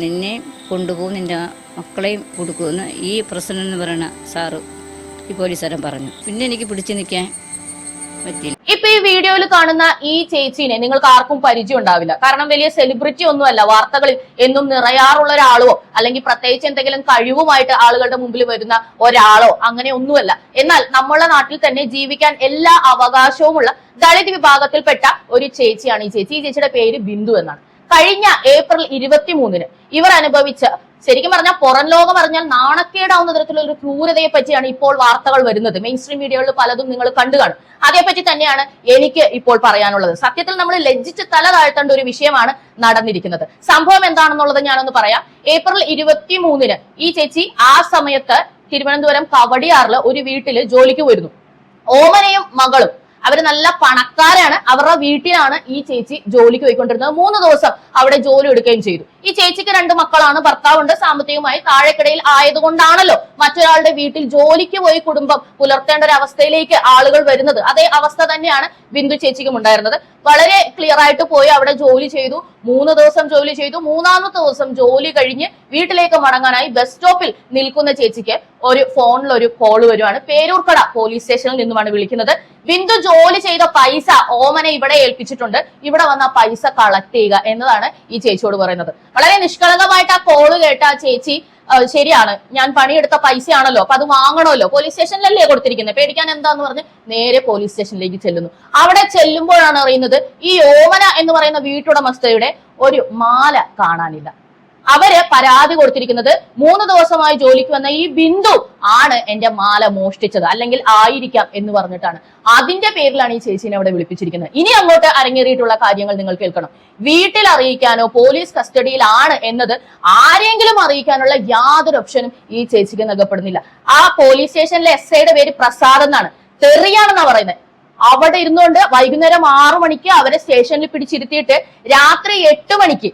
നിന്നെ കൊണ്ടുപോകും നിന്റെ മക്കളെയും കൊടുക്കുമെന്ന് ഈ പ്രസിഡന്റ് എന്ന് പറയുന്ന സാറ് ഈ പോലീസുകാരൻ പറഞ്ഞു. പിന്നെ എനിക്ക് പിടിച്ചു നിൽക്കാൻ പറ്റില്ല ഇപ്പൊ ഈ വീഡിയോയിൽ കാണുന്ന ഈ ചേച്ചീനെ നിങ്ങൾക്ക് ആർക്കും പരിചയം ഉണ്ടാവില്ല. കാരണം വലിയ സെലിബ്രിറ്റി ഒന്നുമല്ല വാർത്തകളിൽ എന്നും നിറയാറുള്ള ഒരാളോ അല്ലെങ്കിൽ പ്രത്യേകിച്ച് എന്തെങ്കിലും കഴിവുമായിട്ട് ആളുകളുടെ മുമ്പിൽ വരുന്ന ഒരാളോ അങ്ങനെ ഒന്നുമല്ല. എന്നാൽ നമ്മളുടെ നാട്ടിൽ തന്നെ ജീവിക്കാൻ എല്ലാ അവകാശവുമുള്ള ദളിത് വിഭാഗത്തിൽപ്പെട്ട ഒരു ചേച്ചിയാണ് ഈ ചേച്ചി. ഈ ചേച്ചിയുടെ പേര് ബിന്ദു എന്നാണ്. കഴിഞ്ഞ ഏപ്രിൽ ഇരുപത്തിമൂന്നിന് ഇവർ അനുഭവിച്ച ശരിക്കും പറഞ്ഞാൽ പുറം ലോകം അറിഞ്ഞാൽ നാണക്കേടാവുന്ന തരത്തിലുള്ള ഒരു ക്രൂരതയെ പറ്റിയാണ് ഇപ്പോൾ വാർത്തകൾ വരുന്നത്. മെയിൻ സ്ട്രീം മീഡിയകളിൽ പലതും നിങ്ങൾ കണ്ടു കാണും. അതേപറ്റി തന്നെയാണ് എനിക്ക് ഇപ്പോൾ പറയാനുള്ളത്. സത്യത്തിൽ നമ്മൾ ലജ്ജിച്ച് തല താഴ്ത്തേണ്ട ഒരു വിഷയമാണ് നടന്നിരിക്കുന്നത്. സംഭവം എന്താണെന്നുള്ളത് ഞാനൊന്ന് പറയാം. ഏപ്രിൽ ഇരുപത്തി മൂന്നിന് ഈ ചേച്ചി ആ സമയത്ത് തിരുവനന്തപുരം കവടിയാറിൽ ഒരു വീട്ടിൽ ജോലിക്ക് വരുന്നു ഓമനയും മകളും അവർ നല്ല പണക്കാരാണ്. അവരുടെ വീട്ടിലാണ് ഈ ചേച്ചി ജോലിക്ക് പോയിക്കൊണ്ടിരുന്നത്. മൂന്ന് ദിവസം അവിടെ ജോലി എടുക്കുകയും ചെയ്തു. ഈ ചേച്ചിക്ക് രണ്ട് മക്കളാണ്. ഭർത്താവുണ്ട്. സാമ്പത്തികമായി താഴെക്കിടയിൽ ആയതുകൊണ്ടാണല്ലോ മറ്റൊരാളുടെ വീട്ടിൽ ജോലിക്ക് പോയി കുടുംബം പുലർത്തേണ്ട ഒരു അവസ്ഥയിലേക്ക് ആളുകൾ വരുന്നത്. അതേ അവസ്ഥ തന്നെയാണ് ബിന്ദു ചേച്ചിക്കും ഉണ്ടായിരുന്നത്. വളരെ ക്ലിയർ ആയിട്ട് പോയി അവിടെ ജോലി ചെയ്തു. മൂന്ന് ദിവസം ജോലി ചെയ്തു. മൂന്നാമത്തെ ദിവസം ജോലി കഴിഞ്ഞ് വീട്ടിലേക്ക് മടങ്ങാനായി ബസ് സ്റ്റോപ്പിൽ നിൽക്കുന്ന ചേച്ചിക്ക് ഒരു ഫോണിൽ ഒരു കോൾ വരുവാണ്. പേരൂർക്കട പോലീസ് സ്റ്റേഷനിൽ നിന്നുമാണ് വിളിക്കുന്നത്. ബിന്ദു ജോലി ചെയ്ത പൈസ ഓമനെ ഇവിടെ ഏൽപ്പിച്ചിട്ടുണ്ട്. ഇവിടെ വന്ന പൈസ കളക്ട് ചെയ്യുക എന്നതാണ് ഈ ചേച്ചിയോട് പറയുന്നത്. വളരെ നിഷ്കളങ്കമായിട്ട് ആ കോൾ കേട്ട ആ ചേച്ചി ശരിയാണ്. ഞാൻ പണിയെടുത്ത പൈസയാണല്ലോ അപ്പൊ അത് വാങ്ങണമല്ലോ. പോലീസ് സ്റ്റേഷനിലല്ലേ കൊടുത്തിരിക്കുന്നത്? പേടിക്കാൻ എന്താന്ന് പറഞ്ഞ് നേരെ പോലീസ് സ്റ്റേഷനിലേക്ക് ചെല്ലുന്നു. അവിടെ ചെല്ലുമ്പോഴാണ് അറിയുന്നത് ഈ ഓമന എന്ന് പറയുന്ന വീട്ടുടമസ്ഥയുടെ ഒരു മാല കാണാനില്ല. അവർ പരാതി കൊടുത്തിരിക്കുന്നത് മൂന്ന് ദിവസമായി ജോലിക്ക് വന്ന ഈ ബിന്ദു ആണ് എന്റെ മാല മോഷ്ടിച്ചത് അല്ലെങ്കിൽ ആയിരിക്കാം എന്ന് പറഞ്ഞിട്ടാണ്. അതിന്റെ പേരിലാണ് ഈ ചേച്ചീനെ അവിടെ വിളിപ്പിച്ചിരിക്കുന്നത്. ഇനി അങ്ങോട്ട് അരങ്ങേറിയിട്ടുള്ള കാര്യങ്ങൾ നിങ്ങൾ കേൾക്കണം. വീട്ടിൽ അറിയിക്കാനോ പോലീസ് കസ്റ്റഡിയിലാണ് എന്നത് ആരെങ്കിലും അറിയിക്കാനുള്ള യാതൊരു ഓപ്ഷനും ഈ ചേച്ചിക്ക് നൽകപ്പെടുന്നില്ല. ആ പോലീസ് സ്റ്റേഷനിലെ എസ് ഐയുടെ പേര് പ്രസാദ് എന്നാണ്. തെറിയാണെന്നാ പറയുന്നത്. അവിടെ ഇരുന്നുകൊണ്ട് വൈകുന്നേരം ആറു മണിക്ക് അവരെ സ്റ്റേഷനിൽ പിടിച്ചിരുത്തിയിട്ട് രാത്രി എട്ട് മണിക്ക്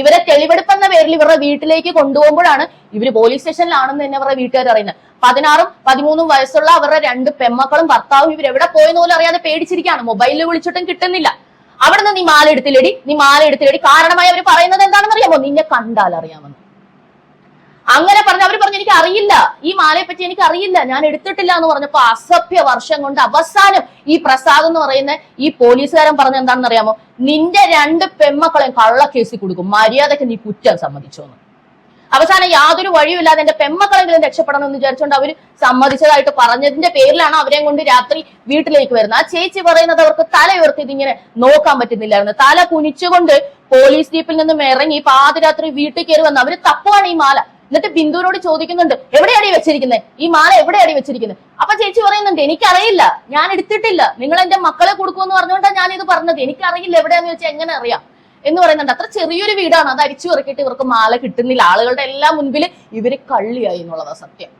ഇവരെ തെളിവെടുപ്പെന്ന പേരിൽ ഇവരുടെ വീട്ടിലേക്ക് കൊണ്ടുപോകുമ്പോഴാണ് ഇവർ പോലീസ് സ്റ്റേഷനിലാണെന്ന് തന്നെ അവരുടെ വീട്ടുകാർ അറിയുന്നത്. പതിനാറും പതിമൂന്നും വയസ്സുള്ള അവരുടെ രണ്ട് പെമ്മക്കളും ഭർത്താവും ഇവർ എവിടെ പോയെന്ന് പോലും അറിയാതെ പേടിച്ചിരിക്കുകയാണ്. മൊബൈലിൽ വിളിച്ചിട്ടും കിട്ടുന്നില്ല. അവിടെ നിന്ന് നീ മാല എടുത്തില്ലടി നീ മാല എടുത്തില്ലടി. കാരണമായി അവർ പറയുന്നത് എന്താണെന്ന് അറിയാമോ നിന്നെ കണ്ടാൽ അറിയാമെന്ന് അങ്ങനെ പറഞ്ഞു അവർ പറഞ്ഞു എനിക്ക് അറിയില്ല. ഈ മാലയെ പറ്റി എനിക്ക് അറിയില്ല. ഞാൻ എടുത്തിട്ടില്ല എന്ന് പറഞ്ഞപ്പോ അസഭ്യ വർഷം കൊണ്ട് അവസാനം ഈ പ്രസാദ് എന്ന് പറയുന്ന ഈ പോലീസുകാരൻ പറഞ്ഞ എന്താണെന്ന് അറിയാമോ? നിന്റെ രണ്ട് പെമ്മക്കളെയും കള്ളക്കേസിൽ കൊടുക്കും. മര്യാദയ്ക്ക് നീ കുറ്റം സമ്മതിച്ചോന്ന്. അവസാനം യാതൊരു വഴിയുമില്ലാതെ എന്റെ പെമ്മക്കളെങ്കിലും രക്ഷപ്പെടണം എന്ന് വിചാരിച്ചുകൊണ്ട് അവർ സമ്മതിച്ചതായിട്ട് പറഞ്ഞതിന്റെ പേരിലാണ് അവരെ കൊണ്ട് രാത്രി വീട്ടിലേക്ക് വരുന്നത്. ആ ചേച്ചി പറയുന്നത് അവർക്ക് തല ഉയർത്തി നോക്കാൻ പറ്റുന്നില്ലായിരുന്നു. തല കുനിച്ചുകൊണ്ട് പോലീസ് ജീപ്പിൽ നിന്നും ഇറങ്ങി പാതിരാത്രി വീട്ടിൽ കയറി വന്ന് അവർ തപ്പുവാണ് ഈ മാല. എന്നിട്ട് ബിന്ദുവിനോട് ചോദിക്കുന്നുണ്ട് എവിടെയാണ് ഈ വെച്ചിരിക്കുന്നത് ഈ മാല എവിടെയാണ് വെച്ചിരിക്കുന്നത് അപ്പൊ ചേച്ചി പറയുന്നുണ്ട് എനിക്കറിയില്ല ഞാൻ എടുത്തിട്ടില്ല. നിങ്ങൾ എന്റെ മക്കളെ കൊടുക്കുമെന്ന് പറഞ്ഞുകൊണ്ടാണ് ഞാൻ ഇത് പറഞ്ഞത്. എനിക്കറിയില്ല എവിടെയാന്ന് വെച്ചാൽ എങ്ങനെ അറിയാം? എന്ന് പറയുന്നുണ്ട്. അത്ര ചെറിയൊരു വീടാണ്. അത് അരിച്ചു ഇറക്കിയിട്ട് ഇവർക്ക് മാല കിട്ടുന്നില്ല. ആളുകളുടെ എല്ലാം മുൻപിൽ ഇവർ കള്ളിയായി എന്നുള്ളതാ സത്യം.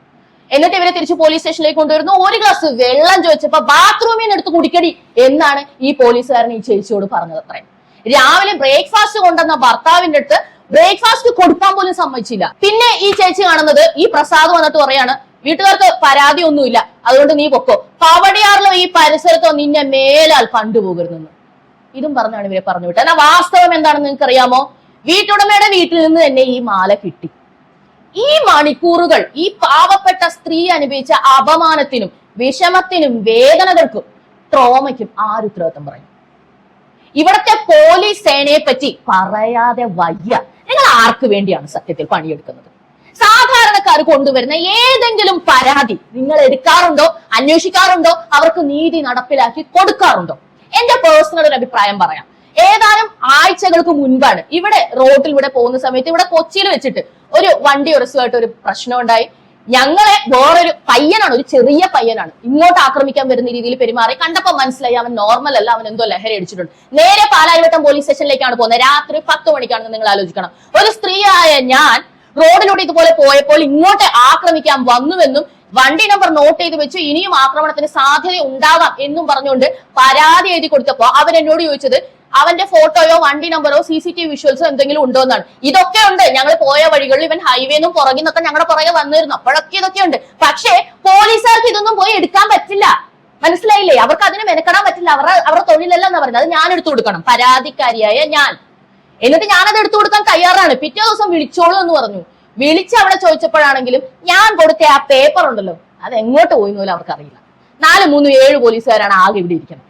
എന്നിട്ട് ഇവരെ തിരിച്ച് പോലീസ് സ്റ്റേഷനിലേക്ക് കൊണ്ടുവരുന്നു. ഒരു ഗ്ലാസ് വെള്ളം ചോദിച്ചപ്പോ ബാത്റൂമിൽ നിന്ന് എടുത്ത് കുടിക്കടി. എന്നാണ് ഈ പോലീസുകാരൻ ഈ ചേച്ചിയോട് പറഞ്ഞത് അത്രയും. രാവിലെ ബ്രേക്ക്ഫാസ്റ്റ് കൊണ്ടുവന്ന ഭർത്താവിന്റെ അടുത്ത് ബ്രേക്ക്ഫാസ്റ്റ് കൊടുക്കാൻ പോലും സമ്മതിച്ചില്ല. പിന്നെ ഈ ചേച്ചി കാണുന്നത് ഈ പ്രസാദ് വന്നിട്ട് പറയാണ് വീട്ടുകാർക്ക് പരാതി ഒന്നുമില്ല അതുകൊണ്ട് നീ പൊക്കോ. കവടിയാറിലും ഈ പരിസരത്തോ നിന്നെ മേലാൽ കണ്ടുപോകരുതെന്ന് ഇതും പറഞ്ഞാണ് ഇവരെ പറഞ്ഞു വിട്ടത്. എന്നാൽ വാസ്തവം എന്താണെന്ന് നിങ്ങൾക്ക് അറിയാമോ വീട്ടുടമയുടെ വീട്ടിൽ നിന്ന് തന്നെ ഈ മാല കിട്ടി. ഈ മണിക്കൂറുകൾ ഈ പാവപ്പെട്ട സ്ത്രീ അനുഭവിച്ച അപമാനത്തിനും വിഷമത്തിനും വേദനകൾക്കും ട്രോമയ്ക്കും ആര് ഉത്തരവാദിത്തം പറയും. ഇവിടത്തെ പോലീസ് സേനയെ പറ്റി പറയാതെ വയ്യ. നിങ്ങൾ ആർക്ക് വേണ്ടിയാണ് സത്യത്തിൽ പണിയെടുക്കുന്നത്? സാധാരണക്കാർ കൊണ്ടുവരുന്ന ഏതെങ്കിലും പരാതി നിങ്ങൾ എടുക്കാറുണ്ടോ അന്വേഷിക്കാറുണ്ടോ അവർക്ക് നീതി നടപ്പിലാക്കി കൊടുക്കാറുണ്ടോ? എന്റെ പേഴ്സണൽ ഒരു അഭിപ്രായം പറയാം. ഏതാനും ആഴ്ചകൾക്ക് മുൻപാണ് ഇവിടെ ഇവിടെ പോകുന്ന സമയത്ത് ഇവിടെ കൊച്ചിയിൽ വെച്ചിട്ട് ഒരു വണ്ടി ഉറസുമായിട്ട് ഒരു പ്രശ്നം ഉണ്ടായി ഞങ്ങളെ വേറൊരു പയ്യനാണ് ഒരു ചെറിയ പയ്യനാണ്. ഇങ്ങോട്ട് ആക്രമിക്കാൻ വരുന്ന രീതിയിൽ പെരുമാറി കണ്ടപ്പോൾ മനസ്സിലായി അവൻ നോർമൽ അല്ല അവൻ എന്തോ ലഹരി അടിച്ചിട്ടുണ്ട്. നേരെ പാലാരിവട്ടം പോലീസ് സ്റ്റേഷനിലേക്കാണ് പോകുന്നത്. രാത്രി പത്ത് മണിക്കാണെന്ന് നിങ്ങൾ ആലോചിക്കണം. ഒരു സ്ത്രീയായ ഞാൻ റോഡിലൂടെ ഇതുപോലെ പോയപ്പോൾ ഇങ്ങോട്ട് ആക്രമിക്കാൻ വന്നുവെന്നും വണ്ടി നമ്പർ നോട്ട് ചെയ്ത് വെച്ച് ഇനിയും ആക്രമണത്തിന് സാധ്യത ഉണ്ടാകാം എന്നും പറഞ്ഞുകൊണ്ട് പരാതി എഴുതി കൊടുത്തപ്പോ അവൻ എന്നോട് ചോദിച്ചത് അവന്റെ ഫോട്ടോയോ വണ്ടി നമ്പറോ സി സി ടി വിഷ്വൽസോ എന്തെങ്കിലും ഉണ്ടോ എന്നാണ്. ഇതൊക്കെ ഉണ്ട്. ഞങ്ങൾ പോയ വഴികളിൽ ഇവൻ ഹൈവേന്നും പുറകിൽ നിന്നൊക്കെ ഞങ്ങളുടെ പുറകെ വന്നിരുന്നു. അപ്പോഴൊക്കെ ഇതൊക്കെ ഉണ്ട്. പക്ഷേ പോലീസുകാർക്ക് ഇതൊന്നും പോയി എടുക്കാൻ പറ്റില്ല. മനസ്സിലായില്ലേ? അവർക്ക് അതിനെ മെനക്കെടാൻ പറ്റില്ല. അവരുടെ അവരുടെ തൊഴിലല്ല എന്ന് പറയുന്നത് അത് ഞാൻ എടുത്തു കൊടുക്കണം. പരാതിക്കാരിയായ ഞാൻ. എന്നിട്ട് ഞാനത് എടുത്തു കൊടുക്കാൻ തയ്യാറാണ്. പിറ്റേ ദിവസം വിളിച്ചോളൂ എന്ന് പറഞ്ഞു. വിളിച്ച് അവിടെ ചോദിച്ചപ്പോഴാണെങ്കിലും ഞാൻ കൊടുത്ത ആ പേപ്പർ ഉണ്ടല്ലോ. അത് എങ്ങോട്ട് പോയി പോലും അവർക്കറിയില്ല. നാല് മൂന്ന് ഏഴ് പോലീസുകാരാണ് ആകെ ഇവിടെ ഇരിക്കുന്നത്.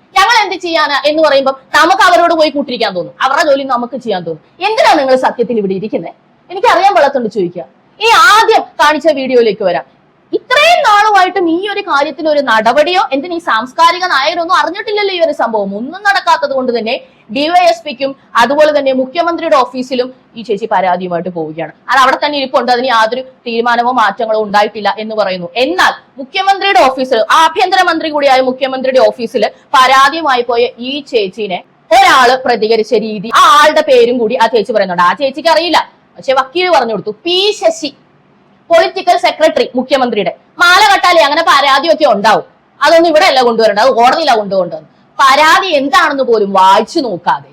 എന്ത് ചെയ്യാനാ എന്ന് പറയുമ്പോൾ നമുക്ക് അവരോട് പോയി കൂട്ടിരിക്കാൻ തോന്നും. അവരുടെ ജോലി നമുക്ക് ചെയ്യാൻ തോന്നും. എന്തിനാണ് നിങ്ങൾ സത്യത്തിൽ ഇവിടെ ഇരിക്കുന്നത് എനിക്ക് അറിയാൻ പാടത്തുണ്ട് ചോദിക്കുക. ഈ ആദ്യം കാണിച്ച വീഡിയോയിലേക്ക് വരാം. ഇത്രയും നാളുമായിട്ടും ഈ ഒരു കാര്യത്തിന് ഒരു നടപടിയോ എന്തിന് സാംസ്കാരിക നായകരൊന്നും അറിഞ്ഞിട്ടില്ലല്ലോ ഈ ഒരു സംഭവം. ഒന്നും നടക്കാത്തത് കൊണ്ട് തന്നെ ഡിവൈഎസ്പിക്കും അതുപോലെ തന്നെ മുഖ്യമന്ത്രിയുടെ ഓഫീസിലും ഈ ചേച്ചി പരാതിയുമായിട്ട് പോവുകയാണ്. അത് അവിടെ തന്നെ ഇരിപ്പുണ്ട്. അതിന് യാതൊരു തീരുമാനമോ മാറ്റങ്ങളോ ഉണ്ടായിട്ടില്ല എന്ന് പറയുന്നു. എന്നാൽ മുഖ്യമന്ത്രിയുടെ ഓഫീസിൽ ആഭ്യന്തരമന്ത്രി കൂടിയായ മുഖ്യമന്ത്രിയുടെ ഓഫീസിൽ പരാതിയുമായി പോയ ഈ ചേച്ചീനെ ഒരാൾ പ്രതികരിച്ച രീതി ആ ആളുടെ പേരും കൂടി ആ ചേച്ചി പറയുന്നുണ്ട്. ആ ചേച്ചിക്ക് അറിയില്ല. പക്ഷെ വക്കീൽ പറഞ്ഞു കൊടുത്തു. പി ശശി. പൊളിറ്റിക്കൽ സെക്രട്ടറി മുഖ്യമന്ത്രിയുടെ. മാല കട്ടാലി അങ്ങനെ പരാതിയൊക്കെ ഉണ്ടാവും. അതൊന്നും ഇവിടെ അല്ല കൊണ്ടുവരേണ്ടത്. അത് കോടതിയിലാണ് കൊണ്ടുകൊണ്ടുവന്നത് പരാതി എന്താണെന്ന് പോലും വായിച്ചു നോക്കാതെ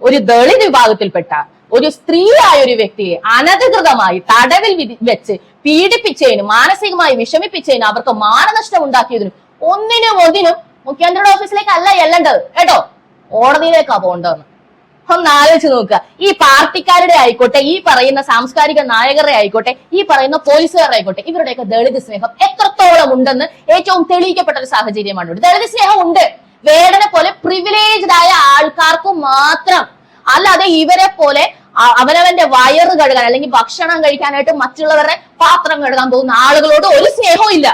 ഒരു ദളിത് വിഭാഗത്തിൽപ്പെട്ട ഒരു സ്ത്രീയായ ഒരു വ്യക്തിയെ അനധികൃതമായി തടവിൽ വെച്ച് പീഡിപ്പിച്ചതിനും മാനസികമായി വിഷമിപ്പിച്ചതിനും അവർക്ക് മാനനഷ്ടം ഉണ്ടാക്കിയതിനും ഒന്നിനും ഒന്നിനും മുഖ്യമന്ത്രിയുടെ ഓഫീസിലേക്ക് അല്ല ചെല്ലേണ്ടത്. കേട്ടോ? കോടതിയിലേക്കാ പോകേണ്ടതെന്ന്. ഒന്ന് ആലോചിച്ച് നോക്കുക. ഈ പാർട്ടിക്കാരുടെ ആയിക്കോട്ടെ ഈ പറയുന്ന സാംസ്കാരിക നായകരുടെ ആയിക്കോട്ടെ ഈ പറയുന്ന പോലീസുകാരുടെ ആയിക്കോട്ടെ ഇവരുടെയൊക്കെ ദളിത് സ്നേഹം എത്രത്തോളം ഉണ്ടെന്ന് ഏറ്റവും തെളിയിക്കപ്പെട്ട ഒരു സാഹചര്യമാണ് ദളിത് സ്നേഹം ഉണ്ട്. വേടനെ പോലെ പ്രിവിലേജ്ഡ് ആയ ആൾക്കാർക്ക് മാത്രം. അല്ലാതെ ഇവരെ പോലെ അവനവന്റെ വയറ് കഴുകാൻ അല്ലെങ്കിൽ ഭക്ഷണം കഴിക്കാനായിട്ട് മറ്റുള്ളവരുടെ പാത്രം കഴുകാൻ പോകുന്ന ആളുകളോട് ഒരു സ്നേഹവും ഇല്ല.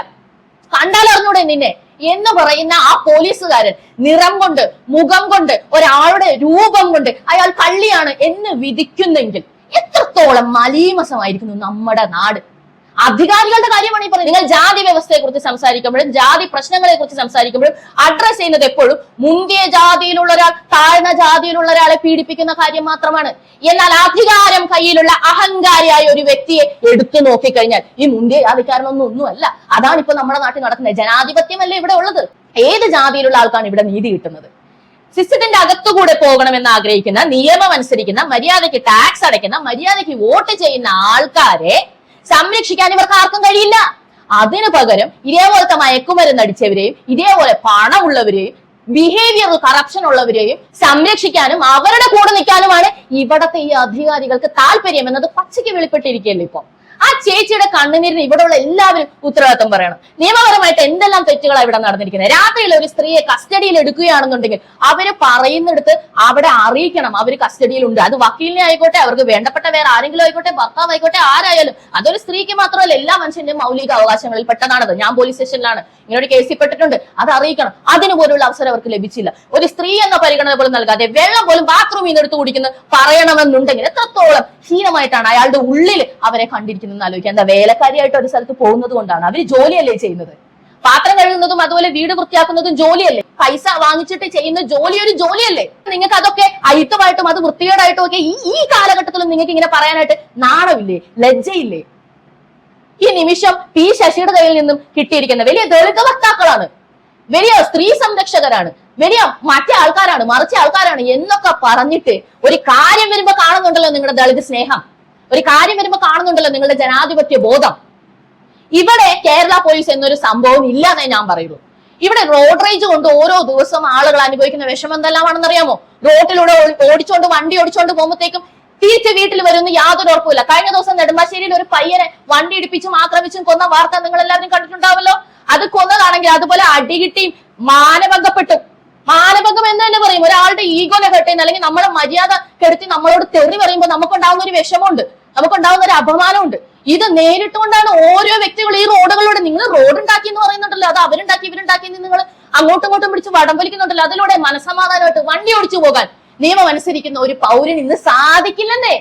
കണ്ടാലറിഞ്ഞൂടെ നിന്നെ? എന്ന് പറയുന്ന ആ പോലീസുകാരൻ നിറം കൊണ്ട് മുഖം കൊണ്ട് ഒരാളുടെ രൂപം കൊണ്ട് അയാൾ കള്ളിയാണ് എന്ന് വിധിക്കുന്നെങ്കിൽ എത്രത്തോളം മലീമസമായിരിക്കുന്നു നമ്മുടെ നാട്. അധികാരികളുടെ കാര്യമാണ് ഈ പറയുന്നത് നിങ്ങൾ ജാതി വ്യവസ്ഥയെ കുറിച്ച് സംസാരിക്കുമ്പോഴും ജാതി പ്രശ്നങ്ങളെ കുറിച്ച് സംസാരിക്കുമ്പോഴും അഡ്രസ് ചെയ്യുന്നത് എപ്പോഴും മുന്തിയ ജാതിയിലുള്ള ഒരാൾ താഴ്ന്ന ജാതിയിലുള്ള ഒരാളെ പീഡിപ്പിക്കുന്ന കാര്യം മാത്രമാണ്. എന്നാൽ അധികാരം കയ്യിലുള്ള അഹങ്കാരിയായ ഒരു വ്യക്തിയെ എടുത്തു നോക്കിക്കഴിഞ്ഞാൽ ഈ മുന്തിയ ജാതിക്കാരനൊന്നും ഒന്നുമല്ല. അതാണ് ഇപ്പൊ നമ്മുടെ നാട്ടിൽ നടക്കുന്നത്. ജനാധിപത്യമല്ലേ ഇവിടെ ഉള്ളത്? ഏത് ജാതിയിലുള്ള ആൾക്കാണ് ഇവിടെ നീതി കിട്ടുന്നത്? സിസ്റ്റത്തിന്റെ അകത്തുകൂടെ പോകണമെന്ന് ആഗ്രഹിക്കുന്ന നിയമം അനുസരിക്കുന്ന മര്യാദയ്ക്ക് ടാക്സ് അടയ്ക്കുന്ന മര്യാദയ്ക്ക് വോട്ട് ചെയ്യുന്ന ആൾക്കാരെ സംരക്ഷിക്കാൻ ഇവർക്ക് ആർക്കും കഴിയില്ല. അതിനു പകരം ഇതേപോലത്തെ മയക്കുമരുന്ന് അടിച്ചവരെയും ഇതേപോലെ പണമുള്ളവരെയും ബിഹേവിയർ കറപ്ഷൻ ഉള്ളവരെയും സംരക്ഷിക്കാനും അവരുടെ കൂടെ നിൽക്കാനുമാണ് ഇവിടത്തെ ഈ അധികാരികൾക്ക് താല്പര്യം എന്നത് പച്ചയ്ക്ക് വെളിപ്പെട്ടിരിക്കുകയല്ലേ ഇപ്പൊ. ആ ചേച്ചിയുടെ കണ്ണുനീരിന് ഇവിടെയുള്ള എല്ലാവരും ഉത്തരവാദിത്വം പറയണം. നിയമപരമായിട്ട് എന്തെല്ലാം തെറ്റുകളാണ് ഇവിടെ നടന്നിരിക്കുന്നത്? രാത്രിയിൽ ഒരു സ്ത്രീയെ കസ്റ്റഡിയിൽ എടുക്കുകയാണെന്നുണ്ടെങ്കിൽ അവർ പറയുന്നിടത്ത് അവിടെ അറിയിക്കണം. അവർ കസ്റ്റഡിയിലുണ്ട്. അത് വക്കീലിനെ ആയിക്കോട്ടെ അവർക്ക് വേണ്ടപ്പെട്ട വേറെ ആരെങ്കിലും ആയിക്കോട്ടെ ഭർത്താവ് ആയിക്കോട്ടെ ആരായാലും. അതൊരു സ്ത്രീക്ക് മാത്രമല്ല എല്ലാ മനുഷ്യന്റെയും മൗലിക അവകാശങ്ങളിൽ പെട്ടതാണത്. ഞാൻ പോലീസ് സ്റ്റേഷനിലാണ്. ഇങ്ങനെ ഒരു കേസിൽ പെട്ടിട്ടുണ്ട് അത് അറിയിക്കണം. അതിന് പോലുള്ള അവസരം അവർക്ക് ലഭിച്ചില്ല. ഒരു സ്ത്രീ എന്ന പരിഗണന പോലും നൽകാതെ വെള്ളം പോലും ബാത്റൂമിൽ നിന്ന് എടുത്ത് കുടിക്കുന്നത് പറയണമെന്നുണ്ടെങ്കിൽ എത്രത്തോളം ഹീനമായിട്ടാണ് അയാളുടെ ഉള്ളിൽ അവരെ കണ്ടിരിക്കുന്നത്. ആലോചിക്കുക. എന്താ വേലക്കാരിയായിട്ട് ഒരു സ്ഥലത്ത് പോകുന്നത് കൊണ്ടാണ്. അവർ ജോലിയല്ലേ ചെയ്യുന്നത്? പാത്രം കഴുകുന്നതും അതുപോലെ വീട് വൃത്തിയാക്കുന്നതും ജോലിയല്ലേ? പൈസ വാങ്ങിച്ചിട്ട് ചെയ്യുന്ന ജോലി ഒരു ജോലിയല്ലേ? നിങ്ങൾക്ക് അതൊക്കെ അയിത്തമായിട്ടും അത് വൃത്തികേടായിട്ടും ഒക്കെ ഈ ഈ കാലഘട്ടത്തിലും നിങ്ങൾക്ക് ഇങ്ങനെ പറയാനായിട്ട് നാണമില്ലേ? ലജ്ജയില്ലേ? ഈ നിമിഷം പി ശശിയുടെ കയ്യിൽ നിന്നും കിട്ടിയിരിക്കുന്ന വലിയ ദളിത വക്താക്കളാണ്. വലിയ സ്ത്രീ സംരക്ഷകരാണ്. വലിയ മറ്റേ ആൾക്കാരാണ് മറിച്ച ആൾക്കാരാണ് എന്നൊക്കെ പറഞ്ഞിട്ട് ഒരു കാര്യം വരുമ്പോ കാണുന്നുണ്ടല്ലോ നിങ്ങളുടെ ദളിത് സ്നേഹം. ഒരു കാര്യം വരുമ്പോ കാണുന്നുണ്ടല്ലോ നിങ്ങളുടെ ജനാധിപത്യ ബോധം. ഇവിടെ കേരള പോലീസ് എന്നൊരു സംഭവം ഇല്ല എന്നേ ഞാൻ പറയുള്ളൂ. ഇവിടെ റോഡ് റേഞ്ച് കൊണ്ട് ഓരോ ദിവസവും ആളുകൾ അനുഭവിക്കുന്ന വിഷമം എന്തെല്ലാമാണെന്ന് അറിയാമോ റോഡിലൂടെ ഓടിച്ചോണ്ട് വണ്ടി ഓടിച്ചോണ്ട് പോകുമ്പോഴത്തേക്കും തിരിച്ച് വീട്ടിൽ വരുന്ന യാതൊരു ഉറപ്പില്ല കഴിഞ്ഞ ദിവസം നെടുമ്പാശ്ശേരിയിൽ ഒരു പയ്യനെ വണ്ടി ഇടിപ്പിച്ചും ആക്രമിച്ചും കൊന്ന വാർത്ത നിങ്ങൾ എല്ലാവരും കണ്ടിട്ടുണ്ടാവല്ലോ അത് കൊന്നതാണെങ്കിൽ അതുപോലെ അടികിട്ടിയും മാനഭംഗപ്പെട്ടും. മാനഭംഗം എന്ന് തന്നെ പറയും. ഒരാളുടെ ഈഗോനെ കെട്ടുന്ന അല്ലെങ്കിൽ നമ്മുടെ മര്യാദ കെടുത്തി നമ്മളോട് തെറി പറയുമ്പോൾ നമുക്കുണ്ടാവുന്ന ഒരു വിഷമമുണ്ട്. നമുക്കുണ്ടാവുന്ന ഒരു അപമാനമുണ്ട്. ഇത് നേരിട്ടുകൊണ്ടാണ് ഓരോ വ്യക്തികൾ ഈ റോഡുകളിലൂടെ നിങ്ങൾ റോഡ് ഉണ്ടാക്കി എന്ന് പറയുന്നുണ്ടല്ലോ. അത് അവരുണ്ടാക്കി ഇവരുണ്ടാക്കി നിങ്ങൾ അങ്ങോട്ടും ഇങ്ങോട്ടും പിടിച്ച് വടംവലിക്കുന്നുണ്ടല്ലോ. അതിലൂടെ മനസമാധാനമായിട്ട് വണ്ടി ഓടിച്ചു പോകാൻ നിയമം അനുസരിക്കുന്ന ഒരു പൗരൻ ഇന്ന് സാധിക്കില്ലെന്നേ.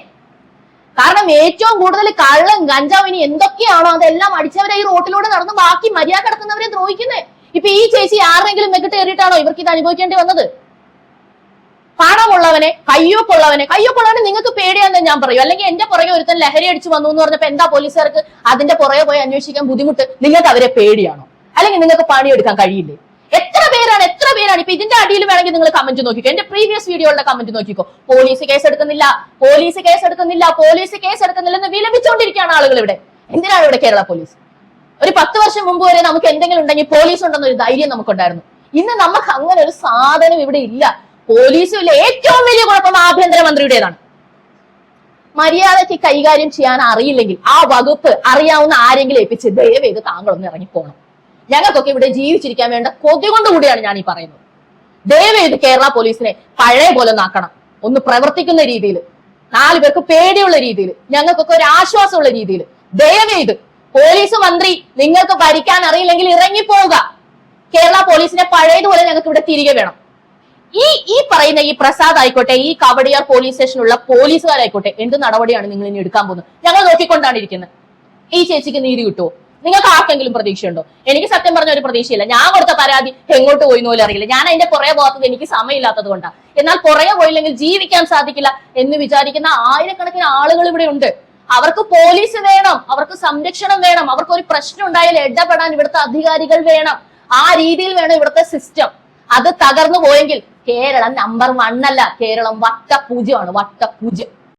കാരണം ഏറ്റവും കൂടുതൽ കള്ളം കഞ്ചാവ് ഇനി എന്തൊക്കെയാണോ അതെല്ലാം അടിച്ചവരെ ഈ റോട്ടിലൂടെ നടന്ന് ബാക്കി മര്യാദ കിടക്കുന്നവരെ ദ്രോഹിക്കുന്നേ. ഇപ്പൊ ഈ ചേച്ചി ആരെങ്കിലും മെക്കിട്ട് കയറിയിട്ടാണോ ഇവർക്ക് ഇത് അനുഭവിക്കേണ്ടി വന്നത്? പണമുള്ളവനെ കയ്യൊപ്പുള്ളവനെ കയ്യൊപ്പുള്ളവനെ നിങ്ങൾക്ക് പേടിയാന്ന് ഞാൻ പറയും. അല്ലെങ്കിൽ എന്റെ പുറകെ ഒരുത്തൻ ലഹരി അടിച്ചു വന്നു എന്ന് പറഞ്ഞപ്പോ എന്താ പോലീസുകാർക്ക് അതിന്റെ പുറകെ പോയി അന്വേഷിക്കാൻ ബുദ്ധിമുട്ട്? നിങ്ങൾക്ക് അവരെ പേടിയാണോ? അല്ലെങ്കിൽ നിങ്ങൾക്ക് പണിയെടുക്കാൻ കഴിയില്ലേ? എത്ര പേരാണ് എത്ര പേരാണ്? ഇപ്പൊ ഇതിന്റെ അടിയിൽ വേണമെങ്കിൽ നിങ്ങൾ കമന്റ് നോക്കിക്കോ. എന്റെ പ്രീവിയസ് വീഡിയോയുടെ കമന്റ് നോക്കിക്കോ. പോലീസ് കേസ് എടുക്കുന്നില്ല പോലീസ് കേസ് എടുക്കുന്നില്ല പോലീസ് കേസ് എടുക്കുന്നില്ല എന്ന് വിലപിച്ചുകൊണ്ടിരിക്കുകയാണ് ആളുകൾ ഇവിടെ എന്തിനാണ് ഇവിടെ കേരള പോലീസ്? ഒരു പത്ത് വർഷം മുമ്പ് വരെ നമുക്ക് എന്തെങ്കിലും ഉണ്ടെങ്കിൽ പോലീസ് ഉണ്ടെന്നൊരു ധൈര്യം നമുക്കുണ്ടായിരുന്നു. ഇന്ന് നമുക്ക് അങ്ങനെ ഒരു സാധനം ഇവിടെ ഇല്ല. പോലീസും ഇല്ല ഏറ്റവും വലിയ കുഴപ്പം ആഭ്യന്തരമന്ത്രിയുടേതാണ്. മര്യാദയ്ക്ക് കൈകാര്യം ചെയ്യാൻ അറിയില്ലെങ്കിൽ ആ വകുപ്പ് അറിയാവുന്ന ആരെങ്കിലും ഏൽപ്പിച്ച് ദയവേത് താങ്കളൊന്ന് ഇറങ്ങിപ്പോണം. ഞങ്ങൾക്കൊക്കെ ഇവിടെ ജീവിച്ചിരിക്കാൻ വേണ്ട കൊതി കൊണ്ടുകൂടിയാണ് ഞാൻ ഈ പറയുന്നത്. ദയവേത് കേരള പോലീസിനെ പഴയ പോലെ നാക്കണം ഒന്ന് പ്രവർത്തിക്കുന്ന രീതിയിൽ നാല് പേർക്ക് പേടിയുള്ള രീതിയിൽ ഞങ്ങൾക്കൊക്കെ ഒരു ആശ്വാസമുള്ള രീതിയിൽ. ദയവേത് പോലീസ് മന്ത്രി നിങ്ങൾക്ക് ഭരിക്കാൻ അറിയില്ലെങ്കിൽ ഇറങ്ങിപ്പോവുക. കേരള പോലീസിനെ പഴയതുപോലെ ഞങ്ങൾക്ക് ഇവിടെ തിരികെ വേണം. ഈ ഈ പറയുന്ന ഈ പ്രസാദ് ആയിക്കോട്ടെ ഈ കവടിയാർ പോലീസ് സ്റ്റേഷനുള്ള പോലീസുകാരായിക്കോട്ടെ എന്ത് നടപടിയാണ് നിങ്ങൾ ഇനി എടുക്കാൻ പോകുന്നത്? ഞങ്ങൾ നോക്കിക്കൊണ്ടാണ് ഇരിക്കുന്നത്. ഈ ചേച്ചിക്ക് നീതി കിട്ടുമോ നിങ്ങൾക്ക് ആർക്കെങ്കിലും പ്രതീക്ഷയുണ്ടോ? എനിക്ക് സത്യം പറഞ്ഞ ഒരു പ്രതീക്ഷയില്ല. ഞാൻ കൊടുത്ത പരാതി എങ്ങോട്ട് പോയി പോലും അറിയില്ല. ഞാൻ അതിന്റെ പുറകെ പോകാത്തത് എനിക്ക് സമയമില്ലാത്തത് കൊണ്ടാണ് എന്നാൽ പുറകെ പോയില്ലെങ്കിൽ ജീവിക്കാൻ സാധിക്കില്ല എന്ന് വിചാരിക്കുന്ന ആയിരക്കണക്കിന് ആളുകൾ ഇവിടെ ഉണ്ട്. അവർക്ക് പോലീസ് വേണം അവർക്ക് സംരക്ഷണം വേണം അവർക്ക് ഒരു പ്രശ്നം ഉണ്ടായാൽ ഇടപെടാൻ ഇവിടുത്തെ അധികാരികൾ വേണം. ആ രീതിയിൽ വേണം ഇവിടുത്തെ സിസ്റ്റം അത് തകർന്നു പോയെങ്കിൽ കേരളം നമ്പർ വൺ അല്ല. കേരളം വട്ടപൂജ്യമാണ്. വട്ടപൂജ്യം.